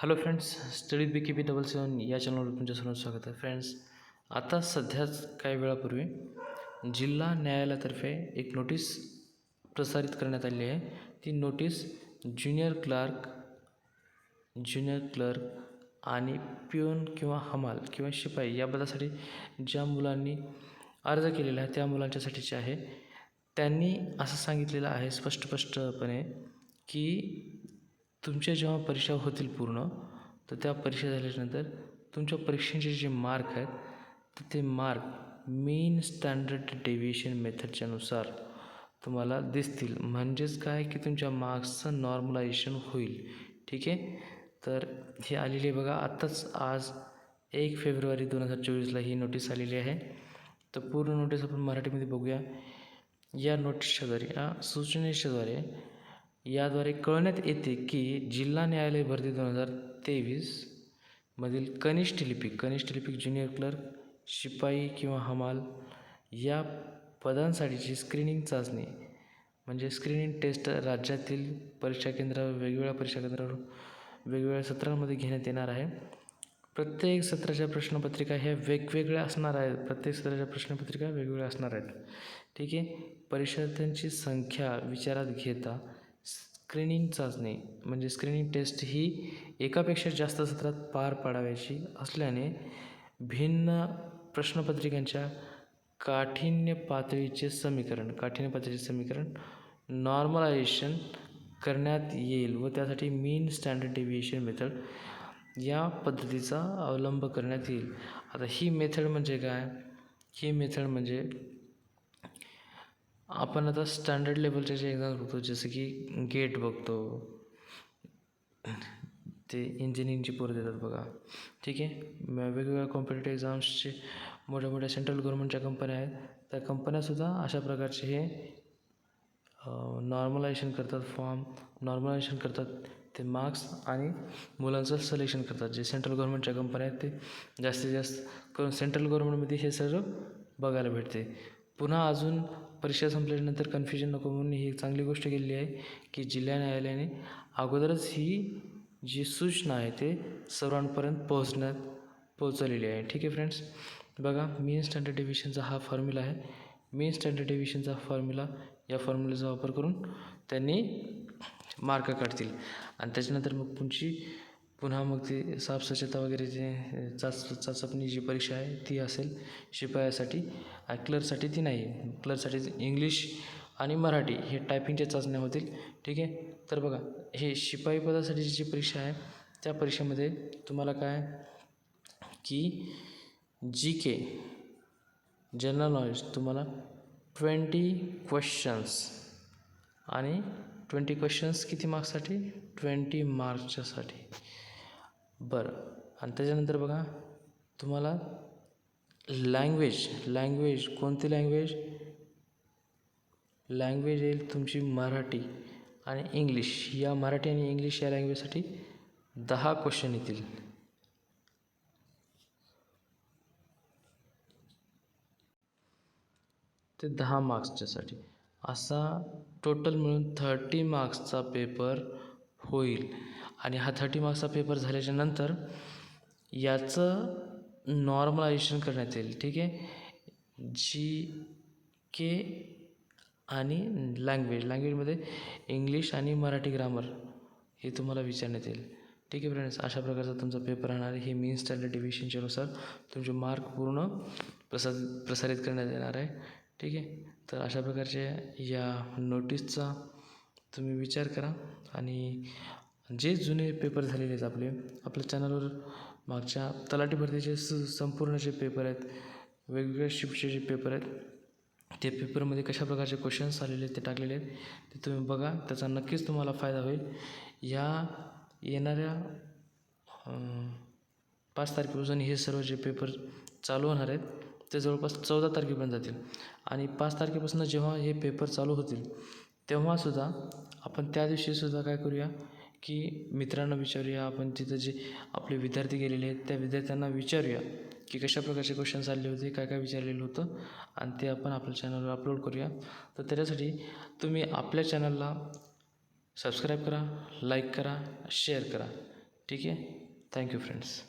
Hello friends study B K P double seven या चॅनलवर तुमच्या सर्वांचं स्वागत आहे. फ्रेंड्स आता सध्याच काही वेळापूर्वी जिल्हा न्यायालयातर्फे एक नोटीस प्रसारित करण्यात आली आहे. ती notice junior clerk junior clerk आणि पिऊन किंवा हमाल किंवा शिपाई या पदासाठी ज्या मुलांनी अर्ज केलेला आहे त्या मुलांच्यासाठीची आहे. त्यांनी असं सांगितलेलं आहे स्पष्ट स्पष्टपणे की तुमच्या जेव्हा परीक्षा होतील पूर्ण तर त्या परीक्षा झाल्याच्यानंतर तुमच्या परीक्षेचे जे मार्क आहेत तर ते मार्क मेन स्टँडर्ड डेविएशन मेथडच्या नुसार तुम्हाला दिसतील. म्हणजेच काय? की तुमच्या मार्क्सचं नॉर्मलायझेशन होईल. ठीक आहे? तर हे आलेली आहे बघा आत्ताच आज एक फेब्रुवारी दोन हजार चोवीसला ही नोटीस आलेली आहे. तर पूर्ण नोटीस आपण मराठीमध्ये बघूया. या नोटीसच्याद्वारे या सूचनेच्याद्वारे याद्वारे कळण्यात येते की जिल्हा न्यायालय भरती दोन हजार तेवीसमधील कनिष्ठ लिपिक कनिष्ठ लिपिक ज्युनियर क्लर्क शिपाई किंवा हमाल या पदांसाठीची स्क्रीनिंग चाचणी म्हणजे स्क्रीनिंग टेस्ट राज्यातील परीक्षा केंद्रावर वेगवेगळ्या परीक्षा केंद्रावर वेगवेगळ्या सत्रांमध्ये घेण्यात येणार आहे. प्रत्येक सत्राच्या प्रश्नपत्रिका ह्या वेगवेगळ्या असणार आहेत. प्रत्येक सत्राच्या प्रश्नपत्रिका वेगवेगळ्या असणार आहेत. ठीक आहे? परीक्षार्थ्यांची संख्या विचारात घेता स्क्रीनिंग चाचणी म्हणजे स्क्रीनिंग टेस्ट ही एकापेक्षा जास्त सत्रात पार पाडावयाची असल्याने भिन्न प्रश्नपत्रिकांच्या काठिण्य पातळीचे समीकरण काठिण्य पातळीचे समीकरण नॉर्मलायझेशन करण्यात येईल व त्यासाठी मीन स्टँडर्ड डेव्हिएशन मेथड या पद्धतीचा अवलंब करण्यात येईल. आता ही मेथड म्हणजे काय? ही मेथड म्हणजे आपण आता स्टँडर्ड लेवलच्या जे एक्झाम बघतो जसं की गेट बघतो ते इंजिनिअरिंगची पोरं देतात बघा. ठीक आहे? वेगवेगळ्या कॉम्पिटेटिव्ह एक्झाम्सचे मोठ्या मोठ्या सेंट्रल गव्हर्नमेंटच्या कंपन्या आहेत. त्या कंपन्यासुद्धा अशा प्रकारचे हे नॉर्मलायझेशन करतात फॉर्म नॉर्मलायझेशन करतात ते मार्क्स आणि मुलांचं सिलेक्शन करतात. जे सेंट्रल गव्हर्नमेंटच्या कंपन्या आहेत ते जास्तीत जास्त करून सेंट्रल गव्हर्नमेंटमध्ये हे सर्व बघायला भेटते. पुन्हा अजून परीक्षा संपल्यानंतर कन्फ्युजन नको म्हणून ही एक चांगली गोष्ट केलेली आहे की जिल्हा न्यायालयाने अगोदरच ही जी सूचना आहे ते सर्वांपर्यंत पोहोचण्यात पोहोचवलेली आहे. ठीक आहे फ्रेंड्स बघा मीन स्टँडर्ड डिव्हिजनचा हा फॉर्म्युला आहे. मीन स्टँडर्ड डिव्हिजनचा फॉर्म्युला या फॉर्म्युलाचा वापर करून त्यांनी मार्क काढतील. आणि त्याच्यानंतर मग तुमची पुन्हा मग ते साफ स्वच्छता वगैरे जे चाच चाचपणी जी परीक्षा आहे ती असेल शिपायासाठी. क्लर्कसाठी ती नाही. क्लर्कसाठी इंग्लिश आणि मराठी हे टायपिंगच्या चाचण्या होतील. ठीक आहे? तर बघा हे शिपाई पदासाठीची जी परीक्षा आहे त्या परीक्षेमध्ये तुम्हाला काय की जी के जनरल नॉलेज तुम्हाला ट्वेंटी क्वेश्चन्स आणि ट्वेंटी क्वेश्चन्स किती मार्क्ससाठी ट्वेंटी मार्क्सच्यासाठी बरं. आणि त्याच्यानंतर बघा तुम्हाला लँग्वेज लँग्वेज कोणती लँग्वेज लँग्वेज येईल तुमची मराठी आणि इंग्लिश या मराठी आणि इंग्लिश या लँग्वेजसाठी दहा क्वेश्चन येतील. ते दहा मार्क्सच्यासाठी असा टोटल मिळून थर्टी मार्क्सचा पेपर होईल. आणि हा थर्टी मार्क्सचा पेपर झाल्याच्यानंतर याचं नॉर्मलायझेशन करण्यात येईल. ठीक आहे? जी के आणि लँग्वेज लँग्वेजमध्ये इंग्लिश आणि मराठी ग्रामर हे तुम्हाला विचारण्यात येईल. ठीक आहे फ्रेंड्स अशा प्रकारचा तुमचा पेपर राहणार आहे. हे मीन स्टँडर्ड डिव्हिशनच्यानुसार तुमचे मार्क पूर्ण प्रसार प्रसारित करण्यात येणार आहे. ठीक आहे? तर अशा प्रकारच्या या नोटीसचा तुम्ही विचार करा. आणि जे जुने पेपर झालेले आहेत आपले आपल्या चॅनलवर मागच्या तलाठी भरतीचे स संपूर्ण जे पेपर आहेत वेगवेगळ्या शिफ्टचे जे पेपर आहेत ते पेपरमध्ये कशा प्रकारचे क्वेश्चन्स आलेले आहेत ते टाकलेले आहेत ते तुम्ही बघा. त्याचा नक्कीच तुम्हाला फायदा होईल. या येणाऱ्या पाच तारखेपासून हे सर्व जे पेपर चालू होणार आहेत ते जवळपास चौदा तारखेपर्यंत जातील. आणि पाच तारखेपासून जेव्हा हे पेपर चालू होतील तेव्हासुद्धा आपण त्या दिवशीसुद्धा काय करूया की मित्रांना विचारूया आपण तिथं जे आपले विद्यार्थी गेलेले आहेत त्या विद्यार्थ्यांना विचारूया की कशा प्रकारचे क्वेश्चन्स आले होते काय काय विचारलेलं होतं आणि ते आपण आपल्या चॅनलवर अपलोड करूया. तर त्याच्यासाठी तुम्ही आपल्या चॅनलला सबस्क्राईब करा लाईक करा शेअर करा. ठीक आहे? Thank you friends